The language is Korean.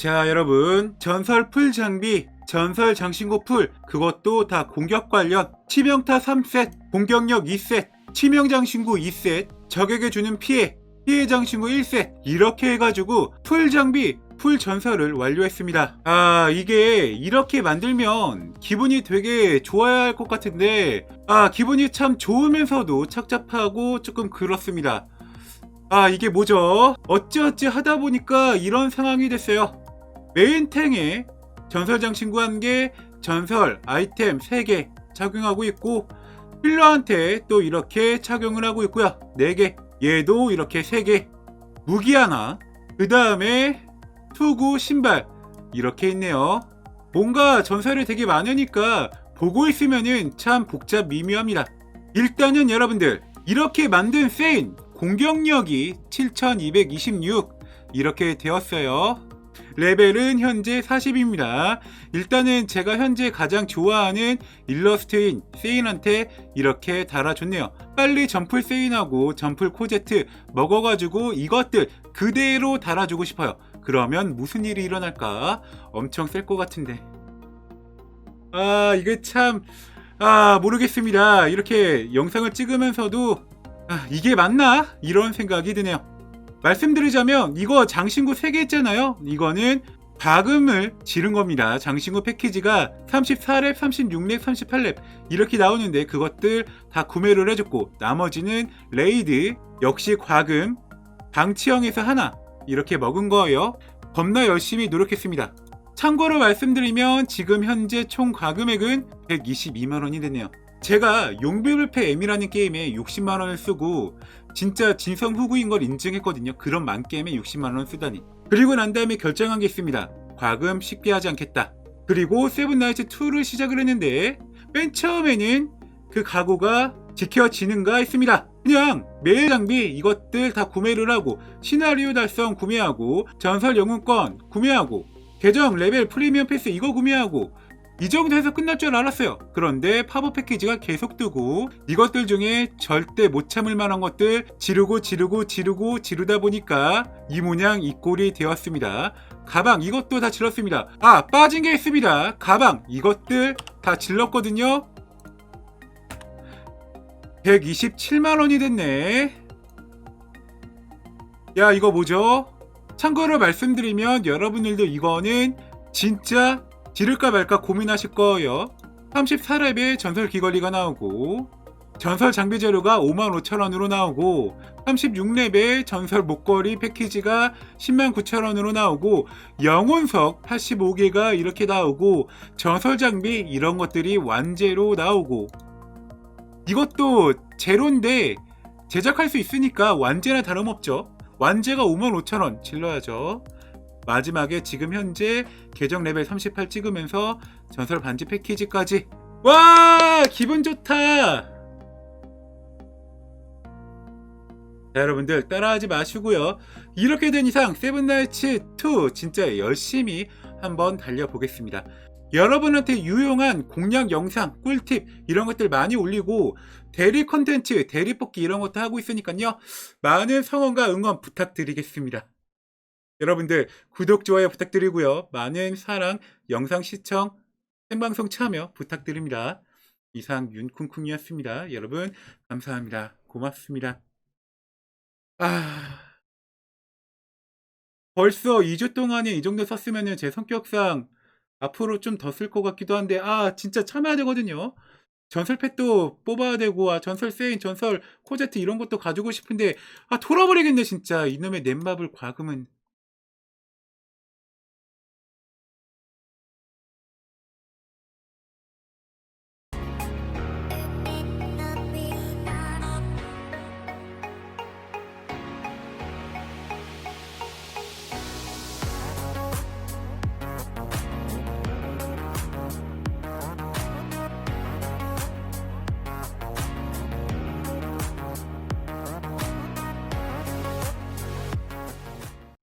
자 여러분. 전설 풀 장비 전설 장신구 풀 그것도 다 공격 관련. 치명타 3셋 공격력 2셋 치명 장신구 2셋 적에게 주는 피해 피해 장신구 1셋. 이렇게 해가지고 풀 장비 풀 전설을 완료했습니다. 아 이게 이렇게 만들면 기분이 되게 좋아야 할 것 같은데 아 기분이 참 좋으면서도 착잡하고 조금 그렇습니다. 아 이게 뭐죠? 어찌어찌 하다 보니까 이런 상황이 됐어요 메인 탱에 전설 장신구 1개, 전설 아이템 3개 착용하고 있고 힐러한테 또 이렇게 착용을 하고 있고요. 4개. 얘도 이렇게 3개. 무기 하나. 그 다음에 투구 신발. 이렇게 있네요. 뭔가 전설이 되게 많으니까 보고 있으면은 참 복잡 미묘합니다. 일단은 여러분들 이렇게 만든 세인 공격력이 7226 이렇게 되었어요. 레벨은 현재 40입니다. 일단은 제가 현재 가장 좋아하는 일러스트인 세인한테 이렇게 달아줬네요. 빨리 점플 세인하고 점플 코제트 먹어가지고 이것들 그대로 달아주고 싶어요. 그러면 무슨 일이 일어날까? 엄청 셀 것 같은데. 아, 이게 참, 아, 모르겠습니다. 이렇게 영상을 찍으면서도, 아, 이게 맞나? 이런 생각이 드네요. 말씀드리자면 이거 장신구 3개 있잖아요. 이거는 과금을 지른 겁니다. 장신구 패키지가 34렙, 36렙, 38렙 이렇게 나오는데 그것들 다 구매를 해줬고 나머지는 레이드 역시 과금 방치형에서 하나 이렇게 먹은 거예요. 겁나 열심히 노력했습니다. 참고로 말씀드리면 지금 현재 총 과금액은 122만 원이 되네요. 제가 용비불패 M이라는 게임에 60만 원을 쓰고 진짜 진성 후구인 걸 인증했거든요. 그런 만 게임에 60만 원 쓰다니. 그리고 난 다음에 결정한 게 있습니다. 과금 쉽게 하지 않겠다. 그리고 세븐나이츠 2를 시작을 했는데 맨 처음에는 그 각오가 지켜지는가 했습니다. 그냥 매일 장비 이것들 다 구매를 하고 시나리오 달성 구매하고 전설 영웅권 구매하고 계정 레벨 프리미엄 패스 이거 구매하고 이 정도 해서 끝날 줄 알았어요. 그런데 파버 패키지가 계속 뜨고 이것들 중에 절대 못 참을 만한 것들 지르고 지르고 지르고 지르다 보니까 이 모양 이 꼴이 되었습니다. 가방 이것도 다 질렀습니다. 아 빠진 게 있습니다. 가방 이것들 다 질렀거든요. 127만 원이 됐네. 야 이거 뭐죠? 참고로 말씀드리면 여러분들도 이거는 진짜 지를까 말까 고민하실 거예요. 34렙에 전설 귀걸이가 나오고 전설 장비 재료가 55,000원으로 나오고 36렙에 전설 목걸이 패키지가 109,000원으로 나오고 영혼석 85개가 이렇게 나오고 전설 장비 이런 것들이 완제로 나오고 이것도 제로인데 제작할 수 있으니까 완제나 다름없죠. 완제가 55,000원 질러야죠. 마지막에 지금 현재 계정 레벨 38 찍으면서 전설 반지 패키지까지. 와! 기분 좋다! 자, 여러분들 따라하지 마시고요. 이렇게 된 이상 세븐나이츠 2 진짜 열심히 한번 달려보겠습니다. 여러분한테 유용한 공략 영상, 꿀팁 이런 것들 많이 올리고 대리 컨텐츠, 대리 뽑기 이런 것도 하고 있으니까요. 많은 성원과 응원 부탁드리겠습니다 여러분들 구독, 좋아요 부탁드리고요. 많은 사랑, 영상 시청, 생방송 참여 부탁드립니다. 이상 윤쿵쿵이었습니다. 여러분 감사합니다. 고맙습니다. 아... 벌써 2주 동안에 이 정도 썼으면 제 성격상 앞으로 좀 더 쓸 것 같기도 한데 아 진짜 참아야 되거든요. 전설펫도 뽑아야 되고 아 전설 세인, 전설 코제트 이런 것도 가지고 싶은데 아 돌아버리겠네 진짜 이놈의 넷마블 과금은